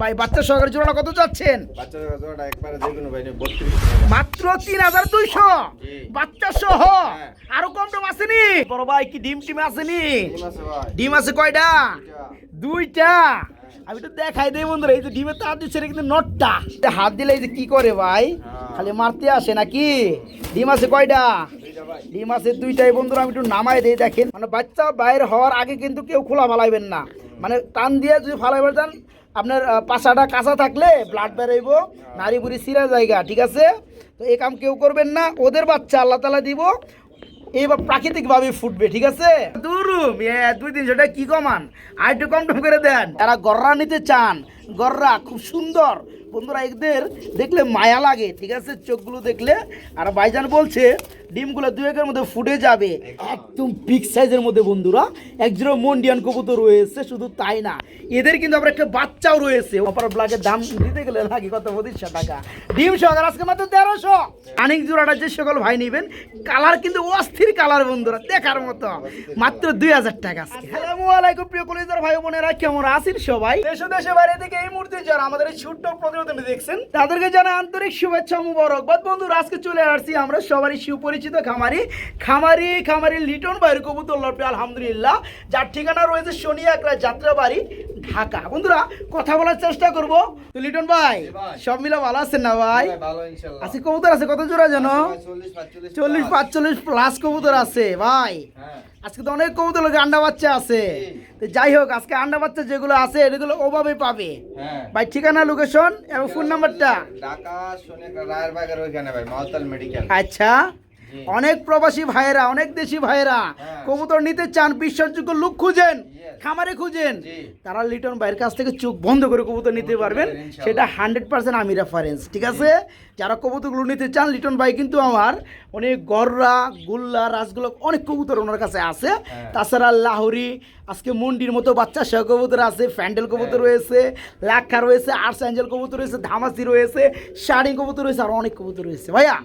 ভাই বাচ্চা সহকারে জোড়াটা কত চাচ্ছেন? বাচ্চা জোড়াটা একবারে যে কোনো ভাই বত্রিশ। মাত্র তিন হাজার দুইশো। বাচ্চা সহ। হ্যাঁ। আরও কম টম আসেনি? বড় ভাই কি ডিম টিম আসেনি? ডিম আছে কয়টা? দুইটা। আমি তো দেখাই দেই বন্ধুরা এই যে ডিমের তার দিচ্ছে কিন্তু নটটা। হাত দিলে এই যে কি করে ভাই? হ্যাঁ। খালি মারতে আসে নাকি? ডিম আছে কয়টা? ডিম আছে দুইটাই বন্ধুরা আমি একটু নামাই দেই দেখেন। মানে বাচ্চা বাইর হওয়ার আগে কিন্তু কেউ খোলা ফালাইবেন না। মানে টান দিয়ে যদি ফালাইবেন দেন আপনার পাশাটা কাঁচা থাকলে ব্লাড বেরোইব নারী বুড়ি সিরা জায়গা ঠিক আছে? তো এ কাম কেউ করবেন না ওদের বাচ্চা আল্লাহ তালা দিব এইবার প্রাকৃতিকভাবে ফুটবে ঠিক আছে? দুরুম এ দুই তিনশো সেটা কি কমান? আর একটু কম টম করে দেন। তারা গররা নিতে চান গররা খুব সুন্দর বন্ধুরা, এদের দেখলে মায়া লাগে, ঠিক আছে? চোখগুলো দেখলে। আর ভাইজান বলছে, ডিমগুলো দু একের মধ্যে ফুটে যাবে। একদম বিগ সাইজের মধ্যে, বন্ধুরা। একজোড়া মন্ডিয়ান কবুতর রয়েছে, শুধু তাই না। এদের কিন্তু আবার একটা বাচ্চাও রয়েছে। অপার ব্লাকের দাম দিতে গেলে লাগে কত? পঁচিশশো টাকা। ডিম সহকার আজকে মাত্র তেরোশো। আনিক জোড়াটা যে সকল ভাই নেবেন কালার কিন্তু অস্থির কালার বন্ধুরা, দেখার মতো। মাত্র দুই হাজার টাকা আসসালামু আলাইকুম, প্রিয় কলেজের ভাই বোনেরা, কেমন আছেন সবাই? দেশ দেশে বাইরে থেকে এই মুহূর্তে যারা আমাদের ছোট্ট প্রতিবেদন দেখছেন? তাদেরকে জানা আন্তরিক শুভেচ্ছা মুবারকবাদ বন্ধুরা আজকে চলে আসছি আমরা সবারই সুপরিচিত খামারি। খামারি খামারি লিটন বাইর কবুতর লটে আলহামদুলিল্লাহ। যার ঠিকানা রয়েছে শনি একরা যাত্রাবাড়ি ঢাকা। বন্ধুরা কথা বলার চেষ্টা করব। তো লিটন ভাই সব মিলে ভালো আছেন না ভাই? আজকে কবুতর আছে কত জোড়া জানো? চল্লিশ। পাঁচচল্লিশ প্লাস কবুতর আছে ভাই। হ্যাঁ। আজকে তো অনেক কবুতর লোকে আন্ডা বাচ্চা আছে। তো যাই হোক আজকে আন্ডা বাচ্চা যেগুলো আছে এগুলো ওভাবে পাবে। হ্যাঁ। ভাই ঠিকানা লোকেশন এবং ফোন নাম্বারটা ঢাকা শনি রায়ের বাগের ওইখানে ভাই মালতাল মেডিকেল আচ্ছা। অনেক প্রবাসী ভাইয়েরা অনেক দেশি ভাইয়েরা হ্যাঁ। কবুতর নিতে চান বিশ্বাসযোগ্য লোক খুঁজেন খামারে খুঁজেন। তারা লিটন ভাইয়ের কাছ থেকে চোখ বন্ধ করে কবুতর নিতে পারবেন। সেটা হান্ড্রেড পার্সেন্ট আমি রেফারেন্স ঠিক আছে? যারা কবুতরগুলো নিতে চান লিটন ভাই কিন্তু আমার অনেক গররা গুল্লা রাসগুলো অনেক কবুতর ওনার কাছে আছে। হ্যাঁ। তাছাড়া লাহোরি আজকে মন্ডির মতো বাচ্চা সহ কবুতর আছে ফ্যান্ডেল কবুতর হ্যাঁ। রয়েছে লাক্ষা রয়েছে আর্টস অ্যাঞ্জেল কবুতর রয়েছে ধামাসি রয়েছে শাড়ি কবুতর রয়েছে আর অনেক কবুতর রয়েছে। ভাইয়া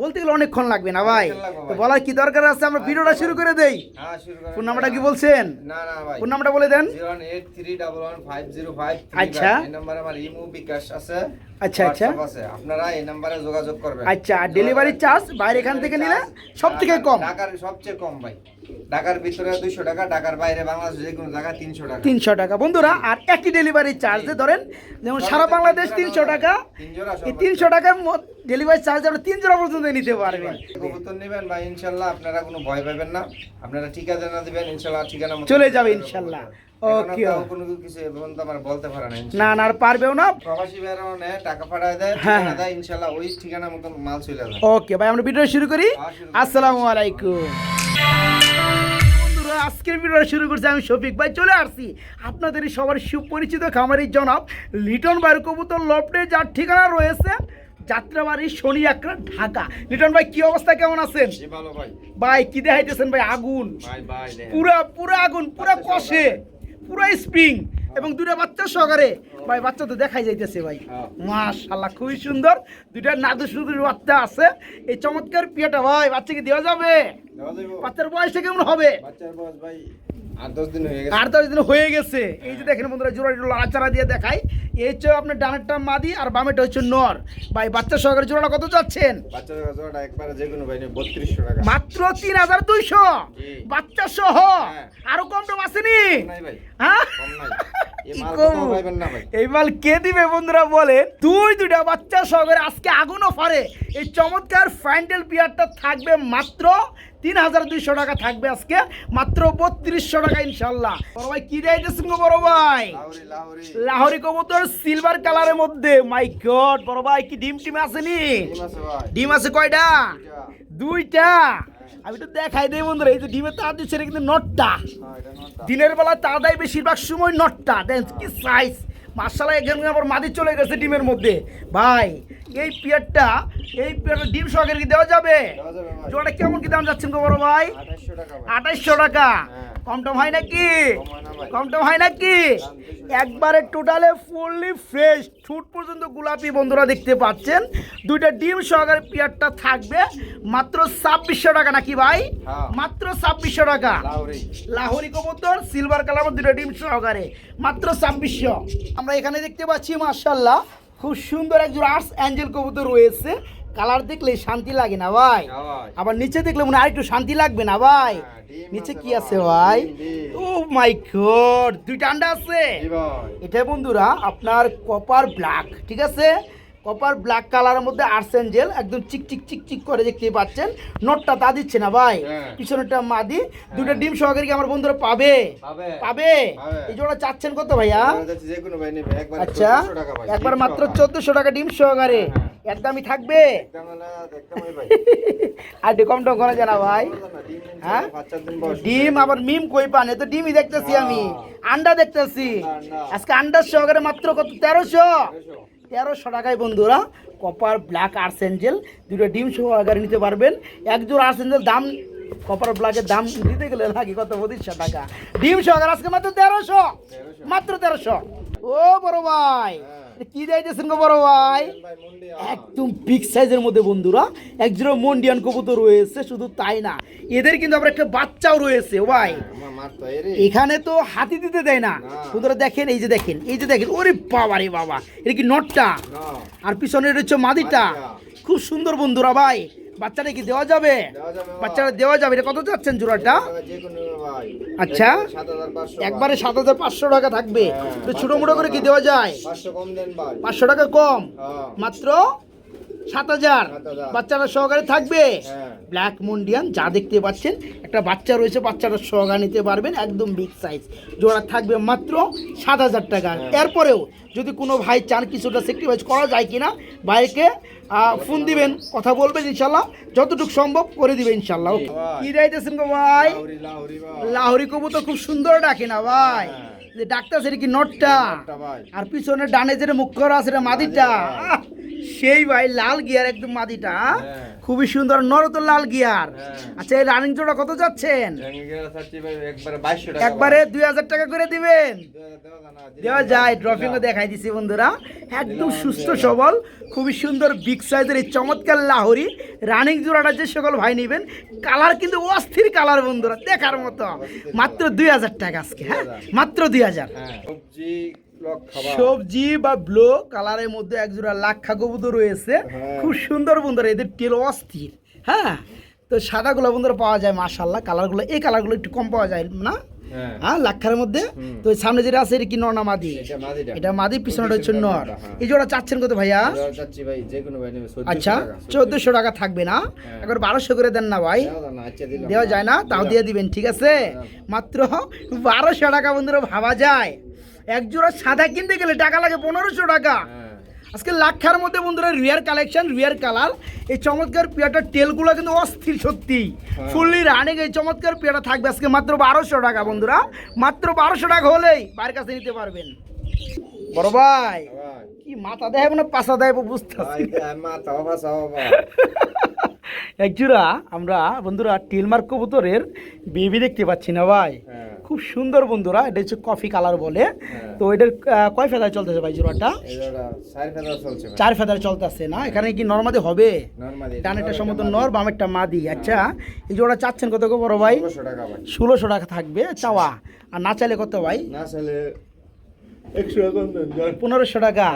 বলতে গেলে অনেকক্ষণ লাগবে না ভাই। তো। বলার কি দরকার আছে? আমরা ভিডিওটা শুরু করে দেই। হ্যাঁ ফোন নাম্বারটা কি বলছেন? না না ভাই। ফোন নাম্বারটা বলে দেন। আচ্ছা। এই নাম্বারে আমার ইমো বিকাশ আছে। আচ্ছা, আচ্ছা। আছে আপনারা এই নাম্বারে যোগাযোগ করবেন। আচ্ছা আর ডেলিভারি চার্জ বাইরে এখান থেকে নিলে সব থেকে কম? ঢাকার সবচেয়ে কম ভাই। ঢাকার ভিতরে দুইশো টাকা ঢাকার বাইরে বাংলাদেশ যে কোনো জায়গায় তিনশো টাকা। তিনশো টাকা। বন্ধুরা আর একই ডেলিভারি চার্জে ধরেন যেমন সারা বাংলাদেশ তিনশো টাকা এই তিনশো টাকার ডেলিভারি চার্জ আপনি তিন জোড়া পর্যন্ত নিতে পারবেন। কবুতর নেবেন ভাই ইনশাল্লাহ আপনারা কোনো ভয় পাবেন না। আপনারা ঠিকানা দিবেন ইনশাল্লাহ ঠিকানা চলে যাবে ইনশাল্লাহ। এখনও ওকে। কোনো কিছু এ পর্যন্ত আমার বলতে পারে না না না আর পারবেও না? প্রবাসী ভাইরাও নেয় টাকা পাঠায় দেয় হ্যাঁ, ঠিকানা হ্যাঁ। দেয় ইনশাল্লাহ ওই ঠিকানা মতো মাল চলে যায় ওকে ভাই আমরা ভিডিও শুরু করি। হ্যাঁ, শুরু করি। আসসালামু আলাইকুম। আজকের ভিডিও শুরু করছি আমি শফিক ভাই চলে আসছি আপনাদের সবার সুপরিচিত খামারি জনাব লিটন ভাইয়ের কবুতর লফটে যার ঠিকানা রয়েছে যাত্রাবাড়ি শনি একরা ঢাকা। লিটন ভাই কি অবস্থা কেমন আছেন? ভাই। ভাই কি দেখাইতেছেন ভাই আগুন? ভাই ভাই। পুরা পুরা আগুন পুরা কষে। পুরা স্প্রিং এবং দুটা বাচ্চা সহকারে। ভাই বাচ্চা তো দেখাই যাইতেছে ভাই। হ্যাঁ। মাশাল্লাহ খুবই সুন্দর। দুইটা নাদু সুদুর বাচ্চা আছে। এই চমৎকার পিয়াটা ভাই বাচ্চাকে দেওয়া যাবে? বাচ্চার বয়সটা কেমন হবে? বাচ্চার বয়স ভাই আট দশ দিন হয়ে গেছে। হয়ে এই যে দেখেন বন্ধুরা জোড়া জোড়া আচারা দিয়ে দেখাই। এই হচ্ছে আপনার ডানেরটা মাদি আর বামেটা হচ্ছে নর। ভাই বাচ্চা সহকারে জোড়াটা কত যাচ্ছেন? বাচ্চা জোড়াটা একবারে যে কোনো ভাই বত্রিশশো টাকা। মাত্র তিন হাজার দুইশো। জি। বাচ্চা সহ। হ্যাঁ। আরও কম দাম আসেনি? নাই ভাই। হ্যাঁ? কম নাই। এই মাল কে দিবে বন্ধুরা বলেন? দুই দুইটা বাচ্চা সহকারে আজকে আগুন অফারে এই চমৎকার ফাইন্ডেল বিয়ারটা থাকবে মাত্র তিন হাজার দুইশো টাকা থাকবে আজকে মাত্র বত্রিশশো টাকা ইনশাল্লাহ বড় ভাই কি দিয়েছেন গো বড় ভাই? লাহোরি কবুতর সিলভার কালারের মধ্যে। মাই গড বড় ভাই কি ডিম টিম আসেনি ডিম আছে কয়টা? দুইটা। আমি তো দেখাই দেই বন্ধুরা এই যে ডিমের তার দিচ্ছে এটা কিন্তু নটটা। হ্যাঁ। দিনের বেলা তাদাই বেশিরভাগ সময় নটটা। দেন কি সাইজ মার্শাল এখানে আবার মাদি চলে গেছে ডিমের মধ্যে। ভাই এই পেয়ারটা এই পেয়ারটা ডিম সহকারে কি দেওয়া যাবে? জোড়াটা কেমন কি দাম যাচ্ছেন গো বড় ভাই? আঠাইশো টাকা আঠাইশশো টাকা। হ্যাঁ। কম টম হয় নাকি? কম। টম হয় নাকি? একবারে টোটালে ফুললি ফ্রেশ ঠুট পর্যন্ত গোলাপি বন্ধুরা দেখতে পাচ্ছেন। দুইটা ডিম সহকারে পেয়ারটা থাকবে। মাত্র ছাব্বিশশো টাকা নাকি ভাই? হ্যাঁ। মাত্র ছাব্বিশশো টাকা। লাহোরি। কবুতর সিলভার কালার দুটো ডিম সহকারে। মাত্র ছাব্বিশশো। আমরা এখানে দেখতে পাচ্ছি মার্শাল্লাহ খুব সুন্দর একজন আর্টস অ্যাঞ্জেল কবুতর রয়েছে। কালার দেখলে শান্তি লাগে না ভাই। আবার নিচে দেখলে মনে হয় আরেকটু শান্তি লাগবে না ভাই। হ্যাঁ, নিচে কি আছে ভাই। ও মাই গড দুইটা আন্ডা আছে। এটা বন্ধুরা আপনার কপার ব্ল্যাক ঠিক আছে? কপার ব্ল্যাক কালারের মধ্যে আর্সেঞ্জেল একদম চিক চিক চিক চিক করে দেখতে পাচ্ছেন নোটটা তা দিচ্ছে না ভাই। হ্যাঁ। পিছনেরটা মাদি দুটো ডিম সহকারে কি আমার বন্ধুরা পাবে? পাবে। এই জোড়া চাচ্ছেন কত ভাইয়া? যে কোনো ভাই নেবে একবার আচ্ছা 1400 টাকা ভাই একবার মাত্র। চোদ্দশো টাকা ডিম সহকারে। হ্যাঁ, এর থাকবে? একদমই ভাই। আর কম টম করা জানা ভাই। না, ডিম হ্যাঁ? ডিম আবার মিম কই পান? তো ডিমই দেখতেছি আমি। আন্ডা দেখতেছি। আজকে আন্ডার সহকারে মাত্র কত? তেরোশো। তেরোশো টাকায় বন্ধুরা কপার ব্ল্যাক আর্স এঞ্জেল দুটো ডিম সহ আগারে নিতে পারবেন। এক আর্স আর্সেঞ্জেল দাম কপার ব্ল্যাকের দাম দিতে গেলে লাগে কত? পঁচিশশো টাকা। ডিম সহ আজকে মাত্র তেরোশো। মাত্র তেরোশো। ও বড় ভাই। কি যাইতেছেন গো বড় ভাই? একদম বিগ সাইজের মধ্যে বন্ধুরা। একজোড়া মন্ডিয়ান কবুতর রয়েছে শুধু তাই না। এদের কিন্তু আবার একটা বাচ্চাও রয়েছে ভাই। এরে এখানে তো হাতি দিতে দেয় না। বন্ধুরা দেখেন এই যে দেখেন এই যে দেখেন ওরে বাবা রে বাবা এটা কি নটটা? আর পিছনে রয়েছে মাদিটা। খুব সুন্দর বন্ধুরা ভাই। বাচ্চাটা কি দেওয়া যাবে? বাচ্চারা বাচ্চাটা দেওয়া যাবে? এটা কত যাচ্ছেন জোড়াটা? আচ্ছা। একবারে সাত হাজার পাঁচশো টাকা থাকবে। ছোট তো ছোটো মোটো করে কি দেওয়া যায়? পাঁচশো টাকা কম। হ্যাঁ। মাত্র সাত হাজার। 7,000 বাচ্চারা সহকারে থাকবে। ব্ল্যাক মন্ডিয়ান যা দেখতে পাচ্ছেন একটা বাচ্চা রয়েছে বাচ্চাটা সহকারে নিতে পারবেন একদম বিগ সাইজ জোড়া থাকবে মাত্র সাত হাজার টাকা। হ্যাঁ। এরপরেও যদি কোনো ভাই চান কিছুটা সেক্রিফাইস করা যায় কিনা ভাইকে ফোন দিবেন কথা বলবেন ইনশাল্লাহ। যতটুকু সম্ভব করে দিবেন ইনশাল্লাহ। কি রাইতেছেন গো ভাই। লাহরি কবুতর খুব সুন্দর ডাকে না ভাই? হ্যাঁ। যে ডাক্তার সেটা কি নটটা। আর পিছনে ডানে যেটা মুখ করা আছে মাদিটা। সেই ভাই লাল গিয়ার একদম মাদিটা? হ্যাঁ। খুবই সুন্দর নর তো লাল গিয়ার। হ্যাঁ। আচ্ছা এই রানিং জোড়া কত যাচ্ছেন? একবারে দুই হাজার টাকা করে দিবেন। দেওয়া- যায়। ড্রপিংও দেখাই দিছি বন্ধুরা। একদম সুস্থ সবল খুবই সুন্দর বিগ সাইজের এই চমৎকার লাহরি। রানিং জোড়াটা যে সকল ভাই নেবেন কালার কিন্তু অস্থির কালার বন্ধুরা দেখার মতো। মাত্র দুই হাজার টাকা আজকে হ্যাঁ? মাত্র দুই হাজার। হ্যাঁ। সবজি বা ব্লো কালারের মধ্যে একজোড়া লাক্ষা কবুতর রয়েছে। হ্যাঁ। খুব সুন্দর বন্ধুরা এদের তেল অস্থির হ্যাঁ? তো সাদা সাদাগুলো বন্ধুরা পাওয়া যায় মাশাল্লাহ কালারগুলো এই কালারগুলো একটু কম পাওয়া যায় না? হ্যাঁ। হ্যাঁ লাক্ষার মধ্যে? তো সামনে যেটা আছে এটা কি নর মাদি? এটা মাদি পিছনেটা হচ্ছে নর। হ্যাঁ। এই জোড়া চাচ্ছেন কত ভাইয়া? দেওয়া চাচ্ছি ভাই যে কোনো ভাই নেবে 1400 আচ্ছা টাকা, 1400 চোদ্দশো টাকা থাকবে না। একবার বারোশো করে দেন না ভাই। দেওয়া যায় না, আচ্ছা দিলাম। দেওয়া যায় না? তাও দিয়ে দিবেন ঠিক আছে? মাত্র বারোশো টাকা বন্ধুরা ভাবা যায়। এক জোড়া সাদা কিনতে গেলে টাকা লাগে পনেরোশো টাকা। হ্যাঁ। আজকে লাক্ষার মধ্যে বন্ধুরা রিয়ার কালেকশন রিয়ার কালার। এই চমৎকার পেয়াটার টেলগুলো কিন্তু অস্থির সত্যি। হ্যাঁ। ফুললি রানিং এই চমৎকার পেয়াটা থাকবে আজকে মাত্র বারোশো টাকা বন্ধুরা। মাত্র বারোশো টাকা হলেই বাইরের কাছে নিতে পারবেন। বড় ভাই কি মাথা দেয় না পাশা দেয় বুঝতে একজোড়া আমরা বন্ধুরা টিলমার্ক কবুতরের বেবি দেখতে পাচ্ছি না ভাই। হ্যাঁ। খুব সুন্দর বন্ধুরা এটা হচ্ছে কফি কালার বলে। হ্যাঁ। তো এটার কয় ফেদায় চলতেছে ভাই জোড়াটা? ফেদার চার ফেদার চলতেছে না? এখানে কি নর্মাদি হবে? ডানেরটা সম্ভবত নর বামেরটা মাদি। আচ্ছা এই জোড়া চাচ্ছেন কত গো বড় ভাই? 1600 ষোলোশো টাকা থাকবে চাওয়া। আর না চাইলে কত ভাই? না চলে 100 টাকা দেন যান পনেরোশো টাকা।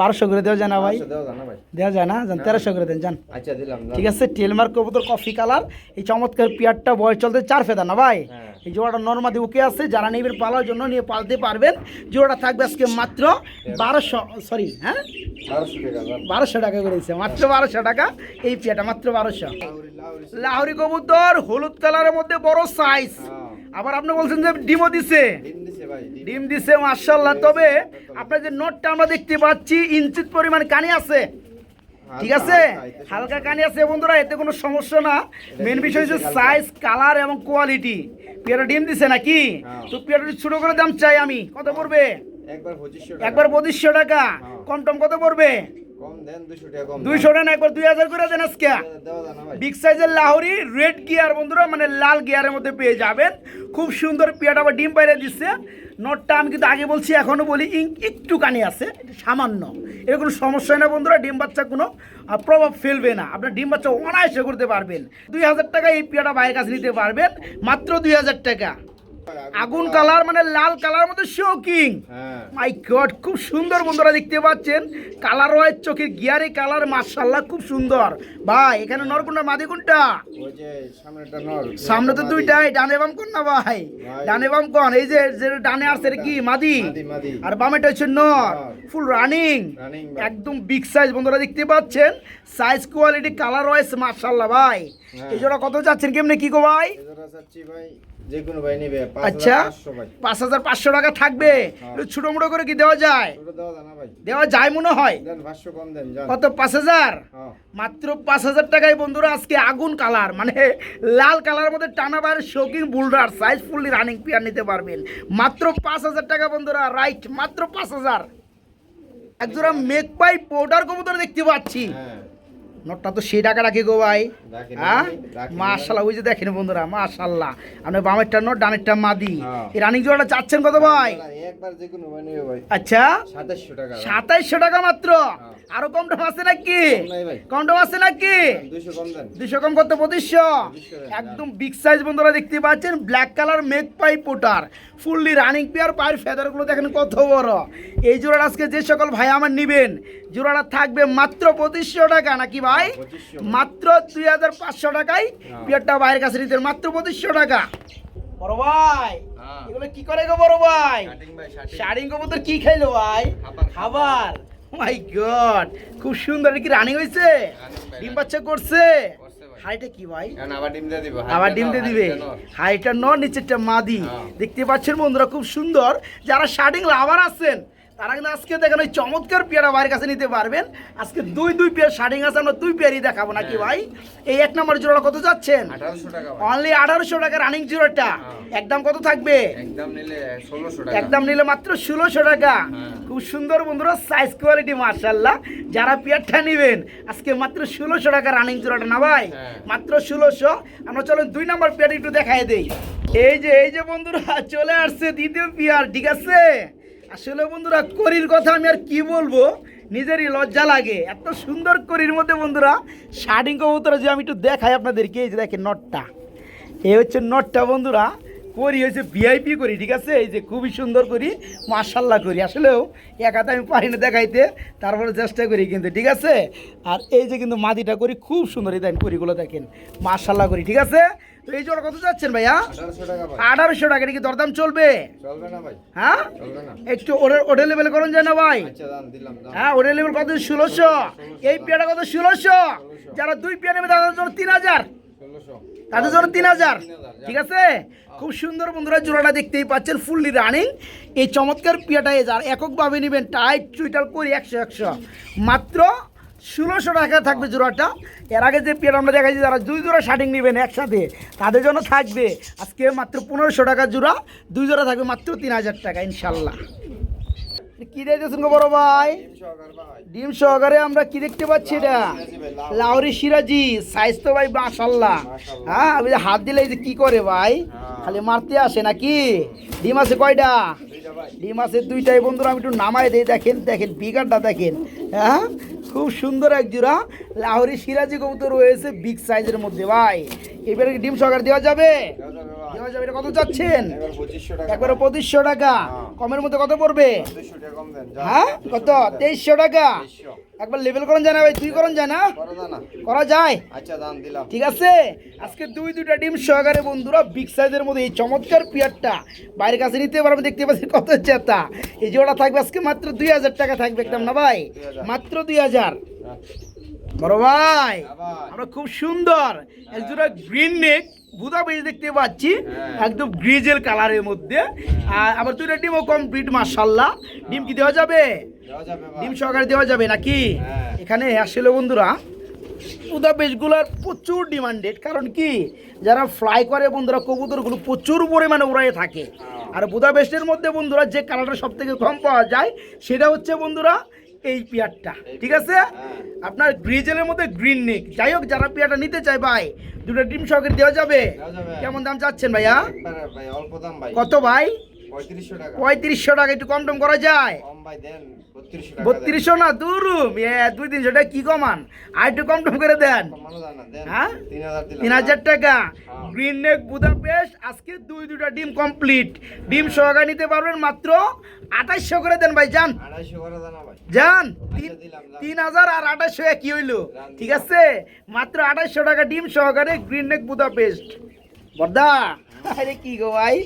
বারোশো করে দেওয়া যায় না ভাই। 500 দেওয়া যায় না ভাই দেওয়া যায় না। যান তেরোশো করে দেন যান আচ্ছা। ঠিক আছে টেলমার্ক কবুতর কফি কালার। এই চমৎকার পিয়ারটা বয়স চলতে চার ফেদা না ভাই? হ্যাঁ। এই জোড়াটা নর্মাদি ওকে আছে যারা নেবেন পালার জন্য নিয়ে পালতে পারবেন। জোড়াটা থাকবে আজকে মাত্র বারোশো সরি হ্যাঁ? 1200 টাকা যান। বারোশো টাকা করেছে মাত্র বারোশো টাকা। এই পিয়াটা মাত্র বারোশো। লাহরি কবুতর হলুদ কালারের মধ্যে বড় সাইজ হ্যাঁ। আবার আপনি বলছেন যে ডিমও দিছে। ডিম দিছে মার্শাল্লাহ তবে আপনার যে নোটটা আমরা দেখতে পাচ্ছি ইঞ্চিত পরিমাণ কানি আছে। ঠিক আছে? হালকা, কানি আছে বন্ধুরা এতে কোনো সমস্যা না। মেন বিষয় হচ্ছে সাইজ কালার এবং কোয়ালিটি পেয়ারা ডিম দিছে নাকি? হ্যাঁ। তো পেয়ারা ছোট করে দাম চাই আমি। কত পড়বে? একবার 2500 টাকা। একবার পঁচিশশো টাকা। হ্যাঁ। কম টম কত পড়বে? দুইশো টাকা একবার দুই হাজার করে দেন আজকে। বিগ সাইজের লাহোরি রেড গিয়ার বন্ধুরা মানে লাল গিয়ারের মধ্যে পেয়ে যাবেন। খুব সুন্দর পিয়াটা আবার ডিম বাইরে দিচ্ছে। নটটা আমি কিন্তু আগে বলছি এখনও বলি ইং- একটুখানি আছে সামান্য। এর কোনো সমস্যা না বন্ধুরা ডিম বাচ্চা কোনো প্রভাব ফেলবে না। আপনার ডিম বাচ্চা অনায়াসে করতে পারবেন। দুই হাজার টাকা এই পিয়াটা বাইরের কাছে নিতে পারবেন মাত্র দুই হাজার টাকা। আগুন কালার মানে লাল কালার মধ্যে শোকিং মাই গড খুব সুন্দর বন্ধুরা দেখতে পাচ্ছেন। কালার ওয়াইজ চোখের গিয়ারে কালার মার্শাল্লাহ খুব সুন্দর। ভাই এখানে মাদি কোনটা? সামনেটা নর সামনে তো দুইটাই ডানে বাম কোন না ভাই? ডানে বাম কোন? এই যে যে ডানে আসছে কি? মাদি? মাদি মাদি। আর বামেটা হচ্ছে নর। ফুল রানিং একদম বিগ সাইজ বন্ধুরা দেখতে পাচ্ছেন। সাইজ কোয়ালিটি কালার ওয়াইজ মার্শাল্লাহ ভাই। হ্যাঁ। এই জোড়া কত যাচ্ছেন কেমনে কি গো ভাই? ভাই। যে কোনো ভাই নেবে আচ্ছা পাঁচ হাজার পাঁচশো টাকা থাকবে। হ্যাঁ। ছোটো মোটো করে কি দেওয়া যায়? দেওয়া যায় মনে হয়? দেন 500 কম দেন যান। কত পাঁচ হাজার? হ্যাঁ। মাত্র পাঁচ হাজার টাকায় বন্ধুরা আজকে আগুন কালার মানে লাল কালারের মধ্যে টানা বাইরের shocking boulder size fully running pair নিতে পারবেন। মাত্র পাঁচ হাজার টাকা বন্ধুরা রাইট মাত্র পাঁচ হাজার। একজোড়া মেক পাই পাউডার কবুতর দেখতে পাচ্ছি। হ্যাঁ। নোটটা তো সেই টাকা রাখি গো ভাই। হ্যাঁ? ভাই, মাশাল্লাহ ওই যে দেখেন বন্ধুরা মাশাল্লাহ। আপনার বামেরটা নোট ডানেরটা মাদি। হ্যাঁ। এই রানিং জোড়াটা চাচ্ছেন কত ভাই? ভাই। আচ্ছা। সাতাইশশো টাকা। মাত্র? আরও কম দাম আছে নাকি? কম ভাই। দাম আছে নাকি? 200 কম দেন। দুশো কম করতে পঁচিশশো? একদম বিগ সাইজ বন্ধুরা দেখতে পাচ্ছেন ব্ল্যাক কালার মেক পাই পোটার ফুললি রানিং পেয়ার পায়ের ফেদারগুলো দেখেন কত বড়। এই জোড়াটা আজকে যে সকল ভাই আমার নিবেন জোড়াটা থাকবে মাত্র পঁচিশশো টাকা নাকি ভাই মাত্র দুই হাজার পাঁচশো টাকায় পেয়ারটা ভাইয়ের কাছে নিতে মাত্র পঁচিশশো টাকা। বড় ভাই হ্যাঁ। এগুলো কি করে গো বড় ভাই? শাড়ি কবুতর কি খাইলো ভাই? খাবার। মাই গড খুব সুন্দর কি রানিং হয়েছে ডিম বাচ্চা করছে? করছে ভাই। হাইটা কি ভাই? আবার ডিম দিয়ে দিব। আবার ডিম দিয়ে দিবে? হাইটা নর নিচেরটা মাদি। হ্যাঁ। দেখতে পাচ্ছেন বন্ধুরা খুব সুন্দর। যারা শার্টিং লাভার আছেন তারা কিন্তু আজকে দেখেন ওই চমৎকার পেয়ারা ভাইয়ের কাছে নিতে পারবেন। আজকে দুই দুই পেয়ার শার্টিং আছে আমরা দুই পেয়ারই দেখাবো নাকি হ্যাঁ। ভাই? এই এক নম্বর জোড়া কত যাচ্ছেন? 1800 টাকা ভাই। অনলি আঠারোশো টাকা রানিং জোড়াটা। হ্যাঁ। একদম কত থাকবে? একদম নিলে 1600 টাকা। একদম নিলে মাত্র ষোলোশো টাকা। হ্যাঁ। খুব সুন্দর বন্ধুরা সাইজ কোয়ালিটি মার্শাল্লাহ যারা পেয়ারটা নেবেন আজকে মাত্র ষোলোশো টাকা রানিং জোড়াটা না ভাই। মাত্র ষোলোশো। আমরা চলো দুই নম্বর পেয়ার একটু দেখাই দেই। এই যে এই যে বন্ধুরা চলে আসছে দ্বিতীয় পেয়ার ঠিক আছে? আসলে বন্ধুরা, করির কথা আমি আর কি বলব? নিজেরই লজ্জা লাগে। এত সুন্দর করির মধ্যে বন্ধুরা শার্টিং কবুতরা যে আমি একটু দেখাই আপনাদেরকে, এই যে দেখে নটটা। এই হচ্ছে নটটা বন্ধুরা। করি হয়েছে ভিআইপি করি ঠিক আছে? এই যে খুবই সুন্দর করি মার্শাল্লাহ করি। আসলেও একাতে আমি পারি না দেখাইতে তারপরে চেষ্টা করি কিন্তু ঠিক আছে? আর এই যে কিন্তু মাদিটা করি খুব সুন্দর এই করিগুলো দেখেন মার্শাল্লাহ করি ঠিক আছে? তো এই জোড়া কত যাচ্ছেন ভাইয়া? 1800 টাকা ভাই। আঠারোশো টাকা এটা কি দরদাম চলবে? চলবে হ্যাঁ? একটু ওটা লেভেল করুন যায় না ভাই। আচ্ছা হ্যাঁ ওটা লেভেল কত? ষোলোশো। এই পেয়ারটা কত? ষোলোশো। যারা দুই পেয়ার নেবে তাদের জন্য তিন হাজার। 1600 তাদের জন্য তিন হাজার। ঠিক আছে? খুব সুন্দর বন্ধুরা জোড়াটা দেখতেই পাচ্ছেন ফুললি রানিং। এই চমৎকার পিয়াটা এ যার এককভাবে নেবেন টাইট চুইটার করি একশো একশো। মাত্র ষোলোশো টাকা থাকবে জোড়াটা। এর আগে যে পেয়ার আমরা দেখাচ্ছি যারা দুই জোড়া শার্টিং নেবেন একসাথে তাদের জন্য থাকবে আজকে মাত্র পনেরোশো টাকা জোড়া। দুই জোড়া থাকবে মাত্র তিন হাজার টাকা ইনশাল্লাহ। কি গো বড় ভাই? 300 টাকা ভাই ডিম সহকারে আমরা কি দেখতে পাচ্ছি এটা? লাউরি সিরাজি সাইজ তো ভাই মাশাল্লাহ হ্যাঁ আমি হাত দিলে যে কি করে ভাই? খালি মারতে আসে নাকি? ডিম আছে কয়টা? ডিম আছে দুইটাই বন্ধুরা আমি একটু নামাই দিই দেখেন দেখেন বিগারটা দেখেন। হ্যাঁ খুব সুন্দর এক জোড়া লাহোরি সিরাজি কবুতর রয়েছে বিগ সাইজের মধ্যে ভাই। এবারে ডিম সহকারে দেওয়া যাবে? দেওয়া যাবে এটা কত চাচ্ছেন? এবার 2500 টাকা। একবারে পঁচিশশো টাকা। কমের মধ্যে কত পড়বে? 200 টাকা কম দেন যান। হ্যাঁ? কত? তেইশশো টাকা? একবার লেভেল করুন যায় না ভাই তুই করুন যায় না। করো যায়? আচ্ছা দাম দিলাম। ঠিক আছে? আজকে দুই দুইটা ডিম সহকারে বন্ধুরা বিগ সাইজের মধ্যে এই চমৎকার পিয়ারটা বাইরের কাছে নিতে পারবে দেখতে পাচ্ছি কত চেতা। এই জোড়া থাকবে আজকে মাত্র দুই হাজার টাকা থাকবে একদম না ভাই? মাত্র দুই হাজার। হ্যাঁ। বড় ভাই আমরা খুব সুন্দর। এক জোড়া গ্রিন নেক বুদা বেশ দেখতে পাচ্ছি হ্যাঁ। একদম গ্রিজেল কালারের মধ্যে। আর আবার দুইটা ডিমও কমপ্লিট মার্শাল্লাহ ডিম কি দেওয়া যাবে? ডিম সহকারে দেওয়া যাবে নাকি? হ্যাঁ। এখানে আসলে বন্ধুরা উদা বেশগুলোর প্রচুর ডিমান্ডেড কারণ কি? যারা ফ্লাই করে বন্ধুরা কবুতরগুলো প্রচুর পরিমাণে উড়াইয়ে থাকে। আর বুদা বেস্টের মধ্যে বন্ধুরা যে কালারটা সব থেকে কম পাওয়া যায় সেটা হচ্ছে বন্ধুরা এই পেয়ারটা ঠিক আছে। আপনার গ্রিজেলের মধ্যে গ্রিন নেক। যাই হোক যারা পেয়ারটা নিতে চায় ভাই দুটো ডিম সহকারে দেওয়া যাবে। কেমন দাম চাচ্ছেন ভাইয়া? একবারে ভাই অল্প দাম ভাই। কত ভাই? পঁয়ত্রিশশো টাকা। একটু কম টম করা যায়? বত্রিশশো না দুরুম। এ দুই তিনশো টাকা কি কমান? আর একটু কম টম করে দেন। হ্যাঁ? তিন হাজার টাকা। হ্যাঁ। গ্রিন নেক বুদাপেস্ট আজকে দুই দুটা ডিম কমপ্লিট। ডিম সহকারে নিতে পারবেন মাত্র আঠাইশশো করে দেন ভাই যান। যান। তিন হাজার আর আঠাশশো কি হইল। ঠিক আছে? মাত্র আঠাশশো টাকা ডিম সহকারে গ্রিন নেক বুদাপেস্ট। বর্দা। আরে কি গো ভাই?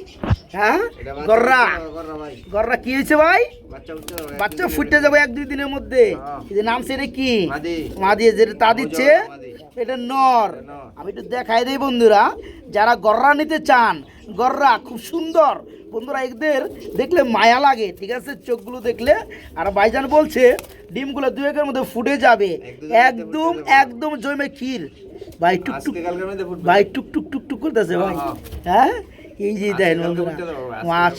হ্যাঁ? গররা। গররা কি হয়েছে ভাই? বাচ্চা ফুটতে যাবে এক দুই দিনের মধ্যে। হ্যাঁ। এই যে নাম সেটা কি? মাদি। মা দিয়ে যেটা তা দিচ্ছে। এটা নর। এটা নর। আমি একটু দেখাই দিই বন্ধুরা যারা গররা নিতে চান গররা খুব সুন্দর। বন্ধুরা এদের দেখলে মায়া লাগে ঠিক আছে? চোখগুলো দেখলে। আর ভাইজান বলছে ডিমগুলো দু একের মধ্যে ফুটে যাবে। একদম একদম জমে ক্ষীর। ভাই টুক টুক ভাই টুক টুক টুক টুক করতেছে ভাই। হ্যাঁ, হ্যাঁ? এই যে দেখেন বন্ধুরা। ফুটে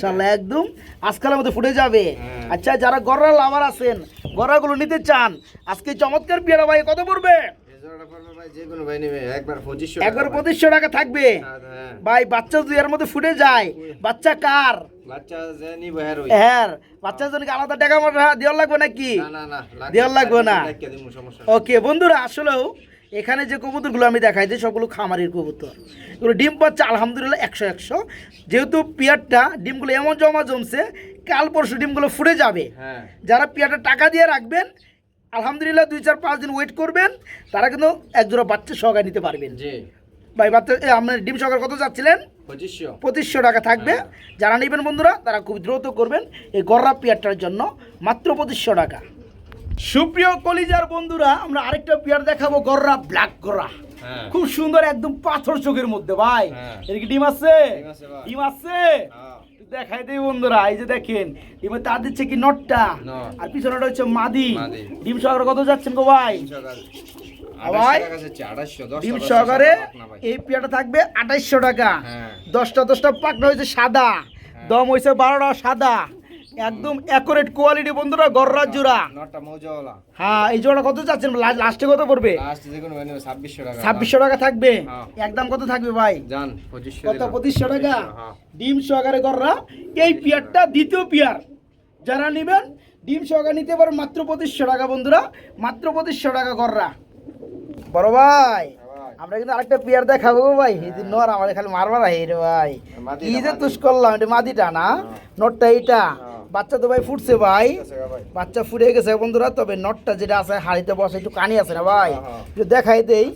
যাবে, একদম। আজকালের মধ্যে ফুটে যাবে। হ্যাঁ। আচ্ছা যারা গররা লাভার আছেন গররাগুলো নিতে চান আজকে চমৎকার পেয়ারা ভাই কত পড়বে? যে একবার পঁচিশশো টাকা থাকবে। হ্যাঁ ভাই বাচ্চা যদি এর মধ্যে ফুটে যায় বাচ্চা কার? বাচ্চা যে হ্যাঁ হ্যাঁ বাচ্চার জন্য আলাদা টাকা দেওয়ার লাগবে নাকি? লাগবে- দেওয়ার লাগবে না। ওকে বন্ধুরা আসলেও এখানে যে কবুতরগুলো আমি দেখাই দিই সবগুলো খামারের কবুতর। এগুলো ডিম পাচ্ছে আলহামদুলিল্লাহ একশো একশো। যেহেতু পেয়ারটা ডিমগুলো এমন জমা জমছে কাল পরশু ডিমগুলো ফুটে যাবে। হ্যাঁ। যারা পেয়ারটা টাকা দিয়ে রাখবেন আলহামদুলিল্লাহ দুই চার পাঁচ দিন ওয়েট করবেন তারা কিন্তু একজোড়া বাচ্চা সহকারে নিতে পারবেন। ভাই বাচ্চা আপনার ডিম সহকারে কত যাচ্ছিলেন? পঁচিশশো। টাকা থাকবে। যারা নেবেন বন্ধুরা তারা খুব দ্রুত করবেন এই গররা পেয়ারটার জন্য মাত্র পঁচিশশো টাকা। সুপ্রিয় কলিজার বন্ধুরা আমরা আরেকটা পেয়ার দেখাবো গররা ব্ল্যাক গররা। হ্যাঁ। খুব সুন্দর একদম পাথর চোখের মধ্যে ভাই। হ্যাঁ। এর কি ডিম আছে? ডিম আছে ভাই। ডিম আছে? হ্যাঁ। দেখাই দেই বন্ধুরা এই যে দেখেন এবার তার দিচ্ছে কি নটটা? আর পিছনেটা হচ্ছে মাদি। ডিম সহকারে কত যাচ্ছেন গো ভাই? ডিম সহকারে। এই থাকবে আঠাইশশো টাকা। হ্যাঁ। দশটা দশটা পাকনা হয়েছে সাদা। দম হয়েছে বারোটা সাদা। একদম অ্যাকুরেট কোয়ালিটি বন্ধুরা গররা জোড়া মৌজাওয়ালা। হ্যাঁ এই জোড়া কত চাচ্ছেন লাস্টে কত পড়বে লাস্ট কোনো ভাই 2600 টাকা। ছাব্বিশশো টাকা থাকবে হ্যাঁ। একদম কত থাকবে ভাই যান, 2500 কত দিলাম। পঁচিশশো টাকা হ্যাঁ। ডিম সহকারে গররা এই পিয়ারটা দ্বিতীয় পিয়ার যারা নেবেন ডিম সহকারে নিতে পারেন মাত্র পঁচিশশো টাকা বন্ধুরা মাত্র পঁচিশশো টাকা গররা বড় ভাই। আমরা কিন্তু আরেকটা পিয়ার দেখাবো ভাই এই যে নর আমার খালি মারবার রে ভাই কি যে। তুষ করলাম এটা মাদিটা না নটটা এইটা হ্যাঁ। বাচ্চা তো ভাই ফুটছে ভাই। বাচ্চা ফুটে গেছে বন্ধুরা তবে নটটা যেটা আছে হাড়িতে বসে একটু কানি আছে না ভাই? হ্যাঁ, হ্যাঁ। একটু দেখাই দেই।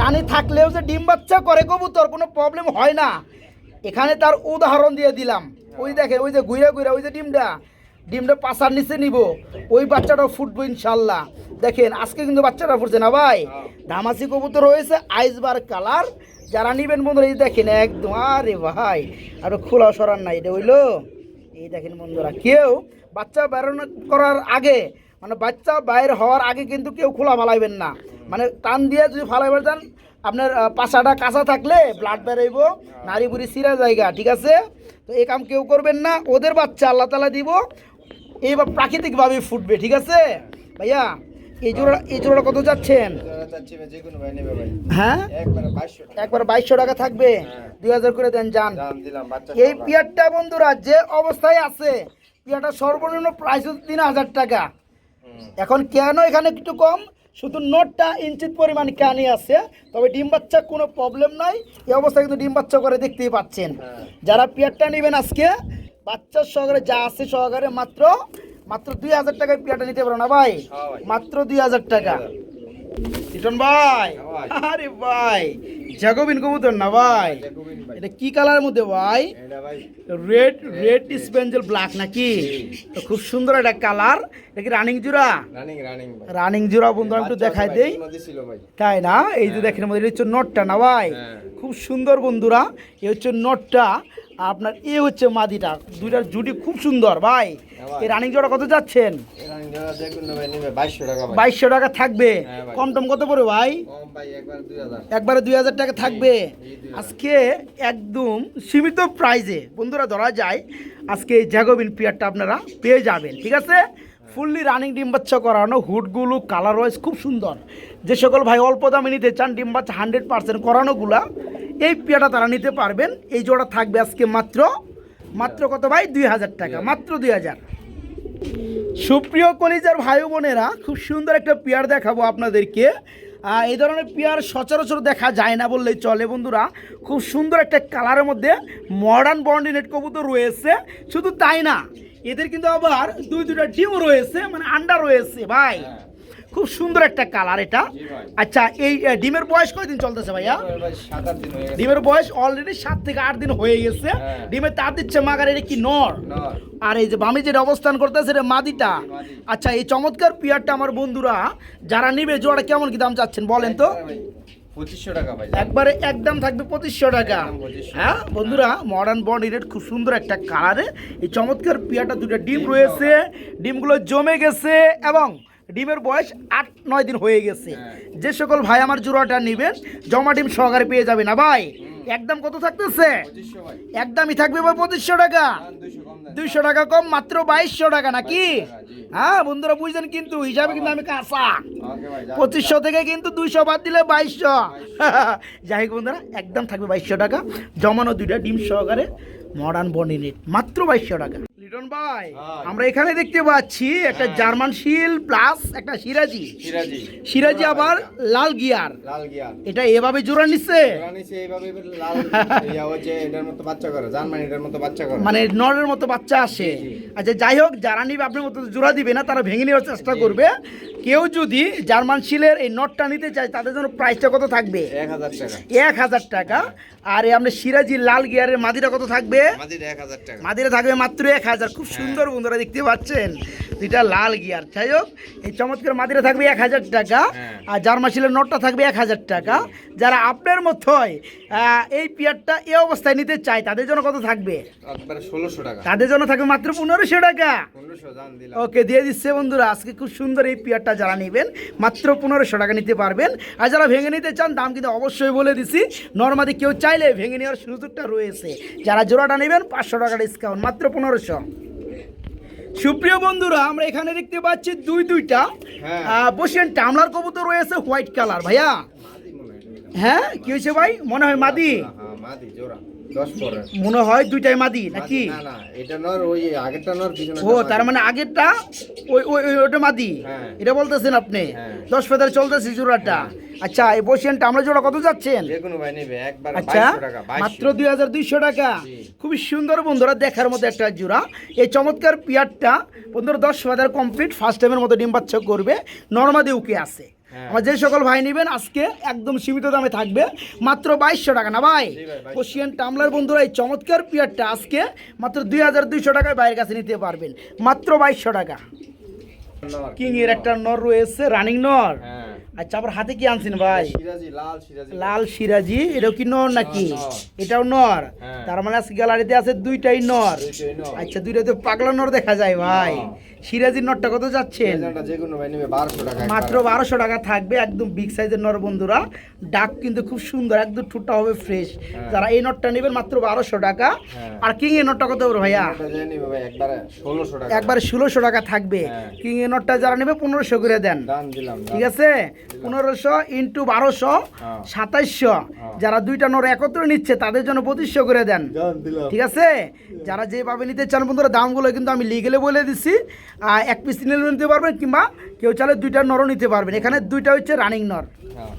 কানি থাকলেও যে ডিম বাচ্চা করে কবুতর কোনো প্রবলেম হয় না। এখানে তার উদাহরণ দিয়ে দিলাম। ওই দেখে ওই যে ঘুরে ঘুরে ওই যে ডিমটা ডিমটা পাশার নিচে নিব। ওই বাচ্চাটা ফুটবো ইনশাল্লাহ দেখেন আজকে কিন্তু বাচ্চাটা ফুটছে না ভাই? হ্যাঁ। ধামাসি কবুতর রয়েছে আইসবার কালার যারা নিবেন বন্ধুরা এই দেখেন একদম আরে ভাই আর খোলা সরান নাই এটা হইল? এই দেখেন বন্ধুরা, কেউ বাচ্চা বেরোনো করার আগে মানে বাচ্চা বাইর হওয়ার আগে কিন্তু কেউ খোলা ফালাইবেন না। মানে টান দিয়ে যদি ফালাইবার যান আপনার পাশাটা কাঁচা থাকলে ব্লাড বেরোইব নারী বুড়ি সিরা জায়গা, ঠিক আছে? তো এই কাম কেউ করবেন না, ওদের বাচ্চা আল্লাহ তালা দিব, এইবার প্রাকৃতিকভাবে ফুটবে, ঠিক আছে? ভাইয়া এই জোড়া এই জোড়া কত যাচ্ছেন। হ্যাঁ একবারে 2200 টাকা। একবার বাইশশো টাকা থাকবে হ্যাঁ। দুই হাজার করে দেন যান এই। পিয়ারটা বন্ধুরা যে অবস্থায় আছে পিয়ারটা সর্বনিম্ন প্রাইস তিন হাজার টাকা এখন কেন এখানে একটু কম শুধু নোটটা ইঞ্চিত পরিমাণ কানি আছে তবে ডিম বাচ্চা কোনো প্রবলেম নাই এই অবস্থায় কিন্তু ডিম বাচ্চা করে দেখতেই পাচ্ছেন হ্যাঁ। যারা পিয়ারটা নেবেন আজকে বাচ্চার সহকারে যা আছে সহকারে মাত্র মাত্র দুই হাজার টাকায় পিয়ারটা নিতে পারো না ভাই? হ্যাঁ মাত্র দুই হাজার টাকা। রিটন ভাই। হ্যাঁ। আরে ভাই জাগবিন কবুতর না ভাই? এটা কি কালারের মধ্যে ভাই? রেড রেড স্পেঞ্জেল ব্ল্যাক নাকি? তো খুব সুন্দর একটা কালার এটা কি রানিং জোড়া? রানিং। জোড়া বন্ধু আমি একটু দেখাই দেই। মধ্যে। তাই না? এই যে দেখেন আমাদের হচ্ছে নটটা না ভাই? হ্যাঁ। খুব সুন্দর বন্ধুরা। এই হচ্ছে নটটা আপনার এ হচ্ছে মাদিটা। দুইটার জুটি খুব সুন্দর ভাই। হ্যাঁ এই রানিং জোড়া কত যাচ্ছেন? এই রানিং যারা যে কোনো ভাই নেবে, 2200 টাকা ভাই। বাইশশো টাকা থাকবে। হ্যাঁ কম টম কত পড়ে ভাই? একবারে 2000 দুই হাজার টাকা থাকবে। আজকে একদম সীমিত প্রাইজে বন্ধুরা ধরা যায় আজকে এই জ্যাগোবিন পিয়ারটা আপনারা পেয়ে যাবেন ঠিক আছে? ফুললি রানিং ডিম বাচ্চা করানো হুডগুলো কালার ওয়াইজ খুব সুন্দর। যে সকল ভাই অল্প দামে নিতে চান ডিম বাচ্চা হান্ড্রেড পার্সেন্ট করানোগুলা এই পেয়াটা তারা নিতে পারবেন। এই জোড়া থাকবে আজকে মাত্র মাত্র কত ভাই? দুই হাজার টাকা মাত্র দুই হাজার। সুপ্রিয় কলিজার ভাই বোনেরা খুব সুন্দর একটা পেয়ার দেখাবো আপনাদেরকে। এই ধরনের পেয়ার সচরাচর দেখা যায় না বললেই চলে বন্ধুরা। খুব সুন্দর একটা কালারের মধ্যে মডার্ন বন্ডিনেট কবুতর রয়েছে। শুধু তাই না এদের কিন্তু আবার দুই দুটা ডিম রয়েছে মানে আন্ডা রয়েছে ভাই। হ্যাঁ। খুব সুন্দর একটা কালার এটা। আচ্ছা এই ডিমের বয়স কয়দিন চলতেছে ভাইয়া? ডিমের বয়স অলরেডি সাত থেকে আট দিন হয়ে গেছে। হ্যাঁ। ডিমের তার দিচ্ছে মাগার এটা কি নর? আর এই যে বামে যেটা অবস্থান করতেছে এটা মাদিটা। আচ্ছা এই চমৎকার পিয়ারটা আমার বন্ধুরা যারা নিবে জোড়া কেমন কি দাম চাচ্ছেন বলেন তো? পঁচিশশো টাকা ভাই। একবারে একদম থাকবে পঁচিশশো টাকা। হ্যাঁ বন্ধুরা মডার্ন বডি রেট খুব সুন্দর একটা কালারে এই চমৎকার পিয়াটা দুটো ডিম রয়েছে। ডিমগুলো জমে গেছে এবং ডিমের বয়স আট নয় দিন হয়ে গেছে। হ্যাঁ। যে সকল ভাই আমার জোড়াটা নেবেন জমা ডিম সহকারে পেয়ে যাবে না ভাই? একদম কত থাকতেছে? একদমই থাকবে ভাই পঁচিশশো টাকা। দুইশো দেন। দুইশো টাকা কম মাত্র বাইশশো টাকা নাকি? 2200 টাকা, জি। হ্যাঁ বন্ধুরা বুঝছেন কিন্তু হিসাবে কিন্তু আমি কাঁচা। পঁচিশশো থেকে কিন্তু দুইশো বাদ দিলে বাইশশো। যাই হোক বন্ধুরা একদম থাকবে বাইশশো টাকা। জমানো দুইটা ডিম সহকারে মডার্ন বনিনেট মাত্র বাইশশো টাকা। লিটন ভাই হ্যাঁ। আমরা এখানে দেখতে পাচ্ছি একটা হ্যাঁ। জার্মান শিল প্লাস একটা সিরাজি সিরাজি সিরাজি আবার লাল গিয়ার। লাল গিয়ার। এটা এভাবে জোড়া নিচ্ছে? লাল ইয়া ওই যে এটার মতো বাচ্চা করে জার্মানি এটার মতো বাচ্চা করে। মানে নরের মতো বাচ্চা আসে। আচ্ছা যাই হোক যারা নিবে আপনার মতো জোড়া দিবে না তারা ভেঙে নেওয়ার চেষ্টা করবে। কেউ যদি জার্মান শিলের এই নটটা নিতে চায় তাদের জন্য প্রাইসটা কত থাকবে? এক হাজার টাকা। এক হাজার টাকা। আর সিরাজি লাল গিয়ারের মাদিরা কত থাকবে? আমাদের এক হাজার টাকা। মাদিরা থাকবে মাত্র এক হাজার খুব সুন্দর বন্ধুরা দেখতে পাচ্ছেন। দুইটা লাল গিয়ার। যাই হোক এই চমৎকার মাদিরা থাকবে এক হাজার টাকা হ্যাঁ। আর জার্মান শিলের নটটা থাকবে এক হাজার টাকা। যারা আপনার মতোই এই পিয়ারটা এই অবস্থায় নিতে চায় তাদের জন্য কত থাকবে? ষোলোশো টাকা। তাদের জন্য থাকবে মাত্র পনেরোশো টাকা। ওকে দিয়ে দিচ্ছে বন্ধুরা আজকে খুব সুন্দর এই পিয়ারটা যারা নেবেন মাত্র পনেরোশো টাকা নিতে পারবেন। আর যারা ভেঙে নিতে চান দাম কিন্তু অবশ্যই বলে দিছি। নর্মালি কেউ চাইলে ভেঙে নেওয়ার সুযোগটা রয়েছে। যারা জোড়াটা নেবেন পাঁচশো টাকা ডিসকাউন্ট মাত্র পনেরোশো। সুপ্রিয় বন্ধুরা আমরা এখানে দেখতে পাচ্ছি দুই দুইটা হ্যাঁ। বসেন টামলার কবুতর রয়েছে হোয়াইট কালার ভাইয়া। হয় কি হয়েছে ভাই? মনে হয় মাদি। হ্যাঁ জোড়া। মনে হয় দুইটাই মাদি নাকি? ও তার মানে আগেরটা ওই ওই ওটা মাদি? হ্যাঁ। এটা বলতেছেন আপনি? হ্যাঁ। দশ ফেদার চলতেছে জোড়াটা। আচ্ছা এই বসিয়ানটা আমরা জোড়া কত যাচ্ছেন? আচ্ছা মাত্র দুই হাজার দুইশো টাকা। খুবই সুন্দর বন্ধুরা দেখার মতো একটা জোড়া। এই চমৎকার পিয়ারটা বন্ধুরা দশ ফেদার কমপ্লিট ফার্স্ট টাইমের মতো ডিম বাচ্চা করবে। নর্মাদি উকে আছে। হ্যাঁ। আমার যে সকল ভাই নেবেন আজকে একদম সীমিত দামে থাকবে। মাত্র বাইশশো টাকা। না ভাই? জি ভাই, 2200 কোশিয়ান টামলার বন্ধুরা এই চমৎকার পিয়ারটা আজকে মাত্র দুই হাজার দুইশো টাকায় বাইরের কাছে নিতে পারবেন। মাত্র বাইশশো টাকা। কিং এর একটা নর রয়েছে রানিং নর। হ্যাঁ। আচ্ছা আবার হাতে কি আনছেন ভাই? লাল সিরাজি। এটাও কি নর নাকি? এটাও নর? হ্যাঁ। তার মানে আজকে গ্যালারিতে আছে দুইটাই নর। আচ্ছা দুইটা তো পাগলা নর দেখা যায় ভাই। হ্যাঁ। সিরাজির নরটা কত যাচ্ছেন? মাত্র বারোশো টাকা থাকবে একদম বিগ সাইজের নর বন্ধুরা। ডাক কিন্তু খুব সুন্দর একদম ঠুটটা হবে ফ্রেশ হ্যাঁ। যারা এই নটটা নেবেন মাত্র বারোশো টাকা। আর কিং এর নটটা কত হবে ভাইয়া? একবারে ষোলোশো টাকা। একবারে ষোলোশো টাকা থাকবে। কিং এর নটটা যারা নেবে পনেরোশো করে দেন। ঠিক আছে? পনেরোশো ইন্টু বারোশো হ্যাঁ। সাতাইশশো। যারা দুইটা নর একত্রে নিচ্ছে তাদের জন্য পঁচিশশো করে দেন। ঠিক আছে? যারা যেভাবে নিতে চান বন্ধুরা দামগুলো কিন্তু আমি লিগেলে বলে দিচ্ছি এক পিস নিতে পারবেন কিংবা কেউ চাইলে দুইটা নরও নিতে পারবেন। এখানে দুইটা হচ্ছে রানিং নর। হ্যাঁ।